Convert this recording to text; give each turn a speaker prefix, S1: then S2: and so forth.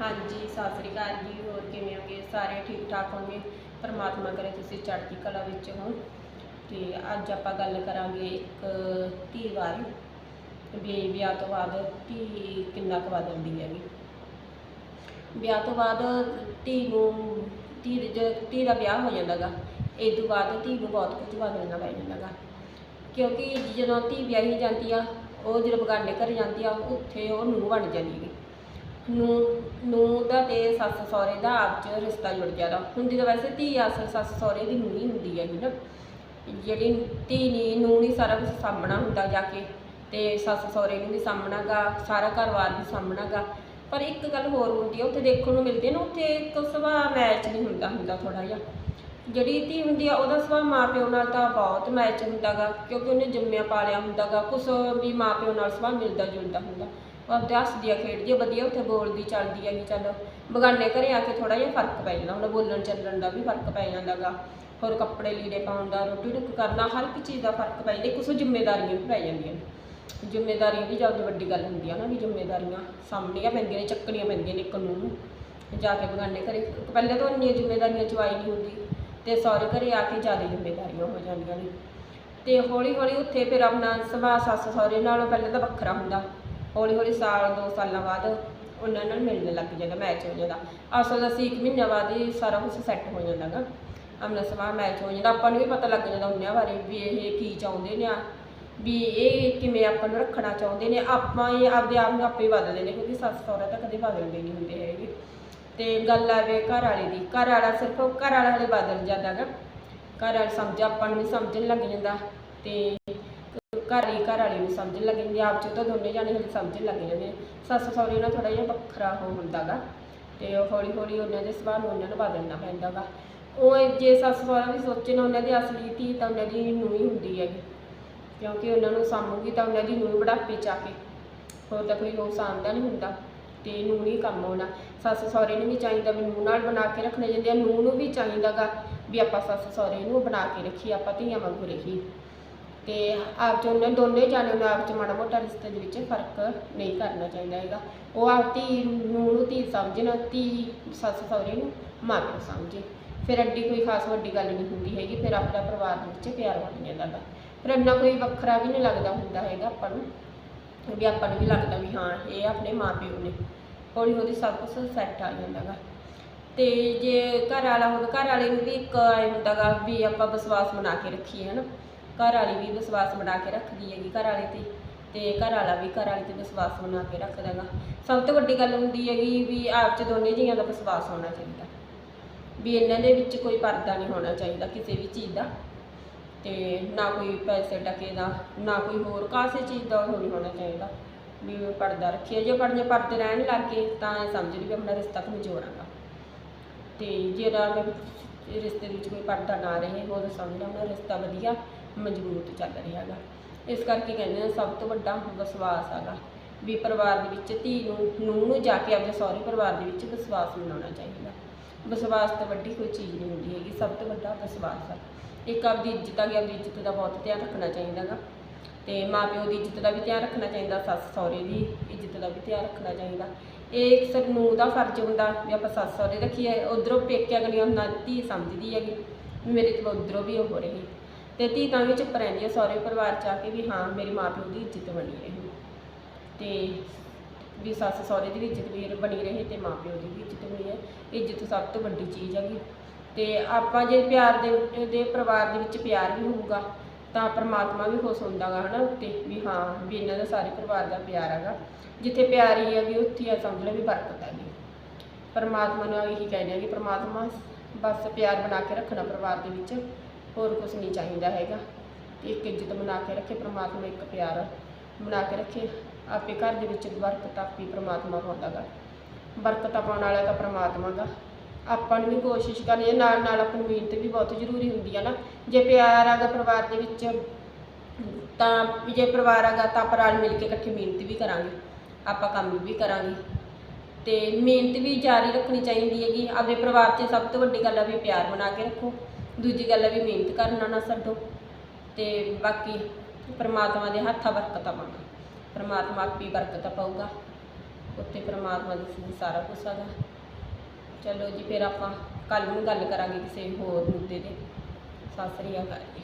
S1: ਹਾਂਜੀ, ਸਤਿ ਸ੍ਰੀ ਅਕਾਲ ਜੀ, ਹੋਰ ਕਿਵੇਂ ਹੋਗੇ? ਸਾਰੇ ਠੀਕ ਠਾਕ ਹੋਗੇ? ਪਰਮਾਤਮਾ ਕਰੇ ਤੁਸੀਂ ਚੜ੍ਹਦੀ ਕਲਾ ਵਿੱਚ ਹੋ ਤੇ ਅੱਜ ਆਪਾਂ ਗੱਲ ਕਰਾਂਗੇ ਇੱਕ ਧੀ ਬਾਰੇ ਵੀ ਵਿਆਹ ਤੋਂ ਬਾਅਦ ਧੀ ਕਿੰਨਾ ਕੁ ਬਦਲਦੀ ਹੈਗੀ। ਵਿਆਹ ਤੋਂ ਬਾਅਦ ਧੀ ਨੂੰ, ਧੀ ਦੇ ਧੀ ਦਾ ਵਿਆਹ ਹੋ ਜਾਂਦਾਗਾ ਇਹ ਤੋਂ ਬਾਅਦ ਧੀ ਨੂੰ ਬਹੁਤ ਕੁਝ ਬਦਲਣਾ ਪੈ ਜਾਂਦਾਗਾ। ਕਿਉਂਕਿ ਜਦੋਂ ਧੀ ਵਿਆਹੀ ਜਾਂਦੀ ਆ, ਉਹ ਜਦੋਂ ਬਗਾਨੇ ਘਰ ਜਾਂਦੀ ਆ, ਉੱਥੇ ਉਹ ਨੂੰਹ ਬਣ ਜਾਂਦੀ ਹੈ ਨੂੰ ਨੂੰ ਦਾ ਤੇ ਸੱਸ ਸਹੁਰੇ ਦਾ ਆਪ ਚ ਰਿਸ਼ਤਾ ਜੁੜ ਗਿਆ ਦਾ ਹੁੰਦੀ ਤਾਂ ਵੈਸੇ ਧੀ ਅਸਲ ਸੱਸ ਸਹੁਰੇ ਦੀ ਨੂੰਹ ਹੀ ਹੁੰਦੀ ਹੈ ਨਾ। ਜਿਹੜੀ ਧੀ ਨੇ, ਨੂੰਹ ਨਹੀਂ ਸਾਰਾ ਕੁਝ ਸਾਹਮਣਾ ਹੁੰਦਾ ਜਾ ਕੇ। ਤੇ ਸੱਸ ਸਹੁਰੇ ਨੂੰ ਵੀ ਸਾਹਮਣਾਗਾ ਸਾਰਾ ਘਰ-ਬਾਰ ਵੀ ਸਾਹਮਣਾਗਾ ਪਰ ਇੱਕ ਗੱਲ ਹੋਰ ਹੁੰਦੀ ਹੈ ਉੱਥੇ ਦੇਖਣ ਨੂੰ ਮਿਲਦੀ ਹੈ ਨਾ, ਉੱਥੇ ਇੱਕ ਸੁਭਾਅ ਮੈਚ ਨਹੀਂ ਹੁੰਦਾ ਹੁੰਦਾ ਥੋੜਾ ਜਿਹਾ। ਜਿਹੜੀ ਧੀ ਹੁੰਦੀ ਆ, ਉਹਦਾ ਸੁਭਾਅ ਮਾਪਿਓ ਨਾਲ ਤਾਂ ਬਹੁਤ ਮੈਚ ਹੁੰਦਾਗਾ ਕਿਉਂਕਿ ਉਹਨੇ ਜੰਮਿਆ ਪਾਲਿਆ ਹੁੰਦਾਗਾ ਕੁਛ ਵੀ ਮਾਪਿਓ ਨਾਲ ਸੁਭਾਅ ਮਿਲਦਾ ਜੁਲਦਾ ਹੁੰਦਾ। ਆਪਦੇ ਹੱਸਦੀ ਆ ਖੇਡਦੀ ਆ, ਵਧੀਆ ਉੱਥੇ ਬੋਲਦੀ, ਚੱਲਦੀ ਹੈਗੀ, ਚੱਲ। ਬਗਾਨੇ ਘਰੇ ਆ ਕੇ ਥੋੜਾ ਜਿਹਾ ਫ਼ਰਕ ਪੈ ਜਾਂਦਾ, ਹੁਣ ਬੋਲਣ ਚੱਲਣ ਦਾ ਵੀ ਫ਼ਰਕ ਪੈ ਜਾਂਦਾਗਾ। ਹੋਰ ਕੱਪੜੇ ਲੀੜੇ ਪਾਉਣ ਦਾ, ਰੋਟੀ ਟੁੱਕ ਕਰਨਾ, ਹਰ ਇੱਕ ਚੀਜ਼ ਦਾ ਫ਼ਰਕ ਪੈ ਜਾਂਦਾ ਕੁਛ ਜ਼ਿੰਮੇਵਾਰੀਆਂ ਵੀ ਪੈ ਜਾਂਦੀਆਂ। ਜ਼ਿੰਮੇਵਾਰੀਆਂ ਵੀ ਜ਼ਿਆਦਾ ਵੱਡੀ ਗੱਲ ਹੁੰਦੀ ਆ ਨਾ ਵੀ ਜ਼ਿੰਮੇਵਾਰੀਆਂ ਸਾਹਮਣੀਆਂ ਪੈਂਦੀਆਂ ਨੇ, ਚੱਕਣੀਆਂ ਪੈਂਦੀਆਂ ਨੇ ਇੱਕ ਨੂੰ ਜਾ ਕੇ ਬਗਾਨੇ ਘਰੇ, ਪਹਿਲੇ ਤਾਂ ਇੰਨੀਆਂ ਜ਼ਿੰਮੇਵਾਰੀਆਂ ਚਵਾਈ ਨਹੀਂ ਹੁੰਦੀ, ਤੇ ਸਹੁਰੇ ਘਰੇ ਆ ਕੇ ਜ਼ਿਆਦਾ ਜ਼ਿੰਮੇਵਾਰੀਆਂ ਹੋ ਜਾਂਦੀਆਂ ਨੇ। ਤੇ ਹੌਲੀ ਹੌਲੀ ਉੱਥੇ ਫਿਰ ਆਪਣਾ ਸੁਭਾਅ, ਸੱਸ ਸਹੁਰੇ ਨਾਲੋਂ ਪਹਿਲਾਂ ਤਾਂ ਵੱਖਰਾ ਹੁੰਦਾ। ਹੌਲੀ ਹੌਲੀ ਸਾਲ, ਦੋ ਸਾਲਾਂ ਬਾਅਦ ਉਹਨਾਂ ਨਾਲ ਮਿਲਣ ਲੱਗ ਜਾਂਦਾ ਮੈਚ ਹੋ ਜਾਂਦਾ ਅਸਲ ਅਸੀਂ ਇੱਕ ਮਹੀਨਾ ਬਾਅਦ ਹੀ ਸਾਰਾ ਕੁਝ ਸੈੱਟ ਹੋ ਜਾਂਦਾਗਾ ਆਪਣਾ ਸੁਭਾਅ ਮੈਚ ਹੋ ਜਾਂਦਾ। ਆਪਾਂ ਨੂੰ ਵੀ ਪਤਾ ਲੱਗ ਜਾਂਦਾ ਉਹਨਾਂ ਬਾਰੇ ਵੀ ਇਹ ਕੀ ਚਾਹੁੰਦੇ ਨੇ ਆ, ਵੀ ਇਹ ਕਿਵੇਂ ਆਪਾਂ ਨੂੰ ਰੱਖਣਾ ਚਾਹੁੰਦੇ ਨੇ। ਆਪਾਂ ਹੀ ਆਪਦੇ ਆਪ ਨੂੰ ਆਪੇ ਬਦਲਦੇ ਨੇ, ਕਿਉਂਕਿ ਸੱਸ ਸਹੁਰਾ ਤਾਂ ਕਦੇ ਬਦਲਦੇ ਨਹੀਂ ਹੁੰਦੇ ਹੈਗੇ। ਤੇ ਗੱਲ ਆਵੇ ਘਰ ਵਾਲੇ ਦੀ। ਘਰ ਵਾਲਾ ਸਿਰਫ ਘਰ ਵਾਲਾ ਹਲੇ ਬਦਲ ਜਾਂਦਾਗਾ ਘਰ ਵਾਲੇ ਸਮਝ, ਆਪਾਂ ਨੂੰ ਵੀ ਸਮਝਣ ਲੱਗ ਜਾਂਦਾ। ਤੇ ਘਰ ਹੀ ਘਰ ਵਾਲੇ ਨੂੰ ਸਮਝਣ ਲੱਗ ਜਾਂਦੀ ਆਪ ਚ ਤਾਂ ਦੋਨੇ ਜਾਣੇ ਹਲੇ ਸਮਝਣ ਲੱਗ ਜਾਂਦੇ ਨੇ ਸੱਸ ਸਹੁਰੇ ਨਾਲ ਥੋੜਾ ਜਿਹਾ ਵੱਖਰਾ ਹੋ ਹੁੰਦਾਗਾ ਤੇ ਉਹ ਹੌਲੀ ਹੌਲੀ ਉਹਨਾਂ ਦੇ ਸੁਭਾਅ ਨੂੰ ਉਹਨਾਂ ਨੂੰ ਬਦਲਣਾ ਪੈਂਦਾਗਾ ਉਹ ਜੇ ਸੱਸ ਸਹੁਰਾ ਵੀ ਸੋਚੇ ਨਾ ਉਹਨਾਂ ਦੀ ਅਸਲੀ ਧੀ ਤਾਂ ਉਹਨਾਂ ਦੀ ਨੂੰਹ ਹੀ ਹੁੰਦੀ ਹੈਗੀ। ਕਿਉਂਕਿ ਉਹਨਾਂ ਨੂੰ ਸਾਂਭੂਗੀ ਤਾਂ ਉਹਨਾਂ ਦੀ ਨੂੰਹ ਬੁਢਾਪੇ ਚ ਆ ਕੇ। ਹੋਰ ਤਾਂ ਕੋਈ ਹੋਰ ਸਾਂਭਦਾ ਨਹੀਂ ਹੁੰਦਾ ਤੇ ਨੂੰਹ ਨਹੀਂ ਕੰਮ ਆਉਣਾ ਸੱਸ ਸਹੁਰੇ ਨੂੰ ਵੀ ਚਾਹੀਦਾ ਵੀ ਨੂੰਹ ਨਾਲ ਬਣਾ ਕੇ ਰੱਖਣੇ ਜਾਂਦੇ ਆ ਨੂੰਹ ਨੂੰ ਵੀ ਚਾਹੀਦਾਗਾ ਵੀ ਆਪਾਂ ਸੱਸ ਸਹੁਰੇ ਨੂੰ ਬਣਾ ਕੇ ਰੱਖੀਏ, ਆਪਾਂ ਧੀਆਂ ਵਾਂਗੂ ਰਹੀਏ। ਤੇ ਆਪ ਚ ਉਹਨਾਂ ਦੋਨੇ ਜਾਣੇ ਨੂੰ ਆਪ ਚ ਮਾੜਾ ਮੋਟਾ ਰਿਸ਼ਤੇ ਦੇ ਵਿੱਚ ਫ਼ਰਕ ਨਹੀਂ ਕਰਨਾ ਚਾਹੀਦਾ ਹੈਗਾ। ਉਹ ਆਪ ਧੀ ਨੂੰ ਨੂੰ ਧੀ ਸਮਝਣ, ਧੀ ਸੱਸ ਸਹੁਰੇ ਨੂੰ ਮਾਂ ਪਿਓ ਸਮਝੇ। ਫਿਰ ਅੱਡੀ ਕੋਈ ਖਾਸ ਵੱਡੀ ਗੱਲ ਨਹੀਂ ਹੁੰਦੀ ਹੈਗੀ, ਫਿਰ ਆਪਣਾ ਪਰਿਵਾਰ ਦੇ ਵਿੱਚ ਪਿਆਰ ਬਣ ਜਾਂਦਾ ਗਾ ਫਿਰ ਇੰਨਾ ਕੋਈ ਵੱਖਰਾ ਵੀ ਨਹੀਂ ਲੱਗਦਾ ਹੁੰਦਾ ਹੈਗਾ ਆਪਾਂ ਨੂੰ, ਵੀ ਆਪਾਂ ਨੂੰ ਵੀ ਲੱਗਦਾ ਵੀ ਹਾਂ, ਇਹ ਆਪਣੇ ਮਾਂ ਪਿਓ ਨੇ। ਹੌਲੀ ਹੌਲੀ ਸਭ ਕੁਝ ਸੈੱਟ ਆ ਜਾਂਦਾ ਗਾ ਤੇ ਜੇ ਘਰ ਵਾਲਾ ਹੋਵੇ ਘਰ ਵਾਲੇ ਨੂੰ ਵੀ ਇੱਕ ਐ ਹੁੰਦਾਗਾ ਵੀ ਆਪਾਂ ਵਿਸ਼ਵਾਸ ਬਣਾ ਕੇ ਰੱਖੀਏ, ਹਨਾ। ਘਰ ਵਾਲੀ ਵੀ ਵਿਸ਼ਵਾਸ ਬਣਾ ਕੇ ਰੱਖਦੀ ਹੈਗੀ ਘਰ ਵਾਲੇ ਤੇ ਤੇ ਘਰ ਵਾਲਾ ਵੀ ਘਰ ਵਾਲੀ ਤੇ ਵਿਸ਼ਵਾਸ ਬਣਾ ਕੇ ਰੱਖਦਾ ਹੈਗਾ। ਸਭ ਤੋਂ ਵੱਡੀ ਗੱਲ ਹੁੰਦੀ ਹੈਗੀ ਵੀ ਆਪ ਚ ਦੋਨੇ ਜੀਆਂ ਦਾ ਵਿਸ਼ਵਾਸ ਹੋਣਾ ਚਾਹੀਦਾ। ਵੀ ਇਹਨਾਂ ਦੇ ਵਿੱਚ ਕੋਈ ਪਰਦਾ ਨਹੀਂ ਹੋਣਾ ਚਾਹੀਦਾ ਕਿਸੇ ਵੀ ਚੀਜ਼ ਦਾ, ਤੇ ਨਾ ਕੋਈ ਪੈਸੇ ਟਕੇ ਦਾ, ਨਾ ਕੋਈ ਹੋਰ ਕਾਸੇ ਚੀਜ਼ ਦਾ ਉਹ ਨਹੀਂ ਹੋਣਾ ਚਾਹੀਦਾ। ਵੀ ਪਰਦਾ ਰੱਖਿਆ ਜੇ ਪਰਦੇ ਪਰਦੇ ਰਹਿਣ ਲੱਗ ਗਏ ਤਾਂ ਇਹ ਸਮਝ ਲਈ ਵੀ ਆਪਣਾ ਰਿਸ਼ਤਾ ਕਮਜ਼ੋਰ ਆਗਾ ਤੇ ਜੇ ਰਾਤ ਦੇ ਰਿਸ਼ਤੇ ਵਿੱਚ ਕੋਈ ਪਰਦਾ ਨਾ ਰਹੇ ਉਹ ਸਮਝਣਾ ਆਪਣਾ ਰਿਸ਼ਤਾ ਵਧੀਆ। ਮਜ਼ਬੂਤ ਚੱਲ ਰਿਹਾ ਹੈਗਾ। ਇਸ ਕਰਕੇ ਕਹਿੰਦੇ ਨੇ ਸਭ ਤੋਂ ਵੱਡਾ ਵਿਸ਼ਵਾਸ ਹੈਗਾ ਵੀ ਪਰਿਵਾਰ ਦੇ ਵਿੱਚ ਧੀ ਨੂੰ, ਨੂੰਹ ਨੂੰ ਜਾ ਕੇ ਆਪਣੇ ਸਹੁਰੇ ਪਰਿਵਾਰ ਦੇ ਵਿੱਚ ਵਿਸ਼ਵਾਸ ਬਣਾਉਣਾ ਚਾਹੀਦਾ। ਵਿਸ਼ਵਾਸ ਤੋਂ ਵੱਡੀ ਕੋਈ ਚੀਜ਼ ਨਹੀਂ ਹੁੰਦੀ ਹੈਗੀ, ਸਭ ਤੋਂ ਵੱਡਾ ਵਿਸ਼ਵਾਸ ਹੈ ਇੱਕ ਆਪਦੀ ਇੱਜ਼ਤ ਆ ਗਈ ਆਪਦੀ ਇੱਜ਼ਤ ਦਾ ਬਹੁਤ ਧਿਆਨ ਰੱਖਣਾ ਚਾਹੀਦਾ ਗਾ ਤੇ ਮਾਪਿਓ ਦੀ ਇੱਜ਼ਤ ਦਾ ਵੀ ਧਿਆਨ ਰੱਖਣਾ ਚਾਹੀਦਾ, ਸੱਸ ਸਹੁਰੇ ਦੀ ਇੱਜ਼ਤ ਦਾ ਵੀ ਧਿਆਨ ਰੱਖਣਾ ਚਾਹੀਦਾ। ਇਹ ਸਿਰ ਨੂੰ ਦਾ ਫਰਜ਼ ਹੁੰਦਾ ਵੀ ਆਪਾਂ ਸੱਸ ਸਹੁਰੇ ਰੱਖੀਏ, ਉਧਰੋਂ ਪੇਕਿਆ ਗਲੀ ਨਾਲ ਧੀ ਸਮਝਦੀ ਹੈਗੀ। ਵੀ ਮੇਰੇ ਤੋਂ ਉਧਰੋਂ ਵੀ ਉਹ ਹੋ ਰਹੀ। ਤੇ ਧੀ ਤਾਂ ਵੀ ਚੁੱਪ ਰਹਿੰਦੀ ਹੈ ਸਹੁਰੇ ਪਰਿਵਾਰ ਚ ਆ ਕੇ ਵੀ ਹਾਂ, ਮੇਰੇ ਮਾਪਿਓ ਦੀ ਇੱਜ਼ਤ ਬਣੀ ਰਹੇ। ਤੇ ਵੀ ਸੱਸ ਸਹੁਰੇ ਦੀ ਵੀ ਇੱਜ਼ਤ ਵੀ ਬਣੀ ਰਹੇ ਤੇ ਮਾਪਿਓ ਦੀ ਵੀ ਇੱਜ਼ਤ ਬਣੀ ਹੈ ਇੱਜ਼ਤ ਸਭ ਤੋਂ ਵੱਡੀ ਚੀਜ਼ ਹੈਗੀ। ਤੇ ਆਪਾਂ ਜੇ ਪਿਆਰ ਦੇ ਦੇ ਪਰਿਵਾਰ ਦੇ ਵਿੱਚ ਪਿਆਰ ਵੀ ਹੋਊਗਾ, ਤਾਂ ਪਰਮਾਤਮਾ ਵੀ ਖੁਸ਼ ਹੁੰਦਾਗਾ, ਹਨਾ? ਉੱਤੇ ਵੀ ਹਾਂ, ਵੀ ਇਹਨਾਂ ਦਾ ਸਾਰੇ ਪਰਿਵਾਰ ਦਾ ਪਿਆਰ ਹੈਗਾ। ਜਿੱਥੇ ਪਿਆਰ ਹੀ ਹੈਗੀ, ਉੱਥੇ ਹੀ ਆ, ਸਮਝ ਲਓ ਵੀ ਬਰਕਤ ਹੈਗੀ। ਪਰਮਾਤਮਾ ਨੂੰ ਇਹੀ ਕਹਿੰਦੇ ਆ ਕਿ ਪਰਮਾਤਮਾ ਬਸ ਪਿਆਰ ਬਣਾ ਕੇ ਰੱਖਣਾ ਪਰਿਵਾਰ ਦੇ ਵਿੱਚ। ਹੋਰ ਕੁਝ ਨਹੀਂ ਚਾਹੀਦਾ ਹੈਗਾ। ਤੇ ਇੱਕ ਇੱਜ਼ਤ ਬਣਾ ਕੇ ਰੱਖੇ, ਪਰਮਾਤਮਾ ਇੱਕ ਪਿਆਰ ਬਣਾ ਕੇ ਰੱਖੇ। ਆਪੇ ਘਰ ਦੇ ਵਿੱਚ ਬਰਕਤ ਆਪੀ ਪਰਮਾਤਮਾ ਪਾਉਂਦਾ ਗਾ। ਬਰਕਤ ਪਾਉਣ ਵਾਲਾ ਤਾਂ ਪਰਮਾਤਮਾ ਦਾ ਆਪਾਂ ਨੂੰ ਵੀ ਕੋਸ਼ਿਸ਼ ਕਰਨੀ ਹੈ, ਨਾਲ ਨਾਲ ਆਪਣੀ ਮਿਹਨਤ ਵੀ ਬਹੁਤ ਜ਼ਰੂਰੀ ਹੁੰਦੀ ਹੈ ਨਾ। ਜੇ ਪਿਆਰ ਆਗਾ ਪਰਿਵਾਰ ਦੇ ਵਿੱਚ, ਤਾਂ ਜੇ ਪਰਿਵਾਰ ਆਗਾ ਤਾਂ ਆਪਾਂ ਰਲ ਮਿਲ ਕੇ ਇਕੱਠੇ ਮਿਹਨਤ ਵੀ ਕਰਾਂਗੇ। ਆਪਾਂ ਕੰਮ ਵੀ ਕਰਾਂਗੇ। ਤੇ ਮਿਹਨਤ ਵੀ ਜਾਰੀ ਰੱਖਣੀ ਚਾਹੀਦੀ ਹੈਗੀ। ਆਪਣੇ ਪਰਿਵਾਰ 'ਚ ਸਭ ਤੋਂ ਵੱਡੀ ਗੱਲ ਆ ਵੀ ਪਿਆਰ ਬਣਾ ਕੇ ਰੱਖੋ। ਦੂਜੀ ਗੱਲ ਆ ਵੀ ਮਿਹਨਤ ਕਰਨਾ ਨਾ ਛੱਡੋ। ਤੇ ਬਾਕੀ ਪਰਮਾਤਮਾ ਦੇ ਹੱਥਾਂ ਬਰਕਤਾਂ ਪਾਉਣਾ। ਪਰਮਾਤਮਾ ਆਪੀ ਬਰਕਤ ਪਾਊਗਾ। ਉੱਤੇ ਪਰਮਾਤਮਾ ਦੀ ਸੀ ਸਾਰਾ ਕੁਝ ਹੈਗਾ। ਚਲੋ ਜੀ, ਫਿਰ ਆਪਾਂ ਕੱਲ ਨੂੰ ਗੱਲ ਕਰਾਂਗੇ ਕਿਸੇ ਹੋਰ ਮੁੱਦੇ ਤੇ। ਸਤਿ ਸ੍ਰੀ ਅਕਾਲ ਜੀ।